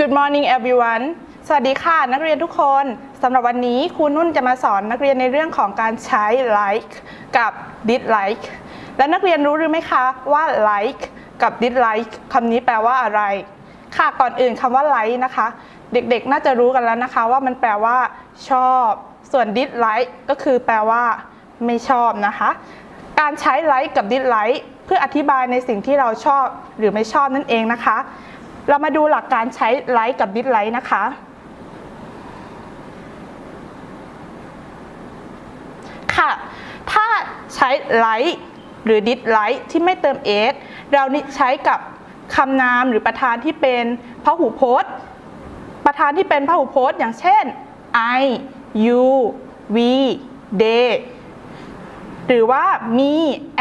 Good morning everyone สวัสดีค่ะนักเรียนทุกคนสำหรับวันนี้ครูนุ่นจะมาสอนนักเรียนในเรื่องของการใช้ like กับ dislike และนักเรียนรู้หรือไม่คะว่า like กับ dislike คำนี้แปลว่าอะไร ค่ะก่อนอื่นคำว่า like นะคะ เด็กๆ น่าจะรู้กันแล้วนะคะ ว่ามันแปลว่า ชอบ ส่วน dislike ก็คือแปลว่า ไม่ชอบนะคะ การใช้ like กับ dislike เพื่ออธิบายในสิ่งที่เราชอบหรือไม่ชอบนั่นเองนะคะ เรามาดูหลักการใช้ like กับ dislike นะคะ ค่ะ ถ้าใช้ like หรือ dislike ที่ไม่เติม s เรานใช้กับคำนามหรือประธานที่เป็นพหูพจน์ ประธานที่เป็นพหูพจน์ อย่างเช่น I you we they หรือว่า me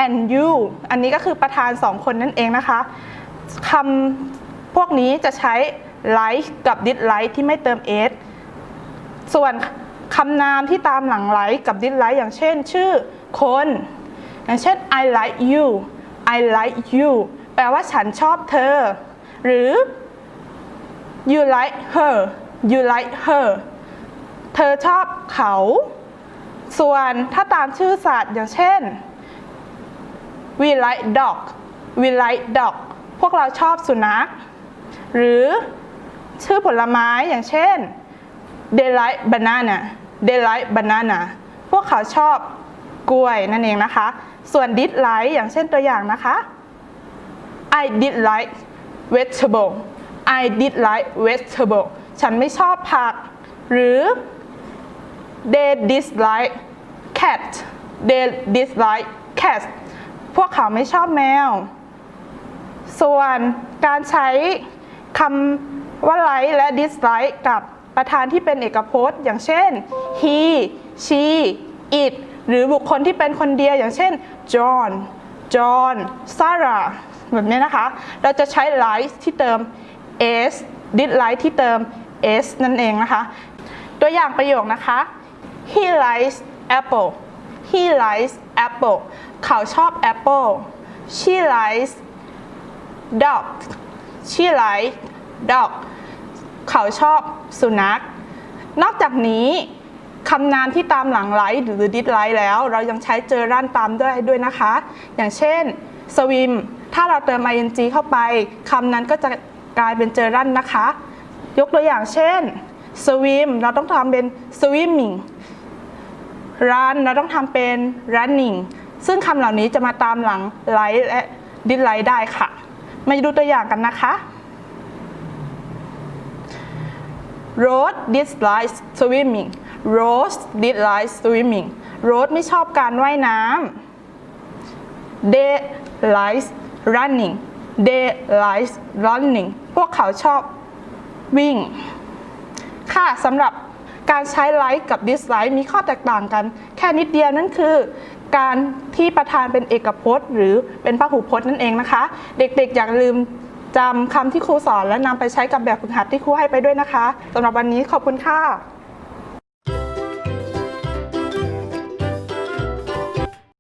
and you อันนี้ก็คือประธานสองคนนั่นเองนะคะคำ พวกนี้จะใช้ like กับ dislike ที่ไม่เติม s ส่วนคำนามที่ตามหลัง like กับ dislike อย่างเช่น ชื่อคน อย่างเช่น I like you I like you แปลว่าฉันชอบเธอ หรือ you like her you like her เธอชอบเขา ส่วนถ้าตามชื่อสัตว์อย่างเช่น we like dog we like dog พวกเราชอบสุนัข หรือชื่อผลไม้อย่างเช่น they like banana they like banana พวกเขาชอบกล้วยนั่นเองนะคะ ส่วน dislike อย่างเช่นตัวอย่างนะคะ I dislike vegetable I dislike vegetable ฉันไม่ชอบผัก หรือ they dislike cat they dislike cat พวกเขาไม่ชอบแมว ส่วนการใช้ คำว่า like และ dislike กับประธานที่เป็นเอกพจน์ อย่างเช่น he she it หรือบุคคลที่เป็นคนเดียวอย่างเช่น John John Sarah แบบนี้นะคะ เราจะใช้ like ที่เติม s dislike ที่เติม s นั่นเองนะคะ ตัวอย่างประโยคนะคะ he likes apple he likes apple เขาชอบ apple she likes dog she likes dog เขาชอบสุนัข นอกจากนี้คำนามที่ตามหลังไลท์หรือดิสไลท์แล้ว เรายังใช้เจอรันตามด้วยด้วยนะคะ อย่างเช่น swim ถ้าเราเติม ing เข้าไปคำนั้นก็จะกลายเป็นเจอรันนะคะ ยกตัวอย่างเช่น swim เราต้องทำเป็น swimming run เราต้องทำเป็น running ซึ่งคำเหล่านี้จะมาตามหลัง like และ dislike ได้ค่ะ มาดูตัวอย่างกันนะคะ Rose dislikes swimming Rose dislikes swimming Rose ไม่ชอบการว่ายน้ำ They likes running They likes running พวกเขาชอบวิ่ง ค่ะสำหรับการใช้ like กับ dislike มีข้อแตกต่างกัน แค่นิดเดียวนั่นคือ การที่ประธานเป็นเอกพจน์ หรือเป็นพหูพจน์นั่นเองนะคะ เด็กๆ อย่าลืมจำคำที่ครูสอนและนำไปใช้กับแบบฝึกหัดที่ครูให้ไปด้วยนะคะสำหรับวันนี้ขอบคุณค่ะ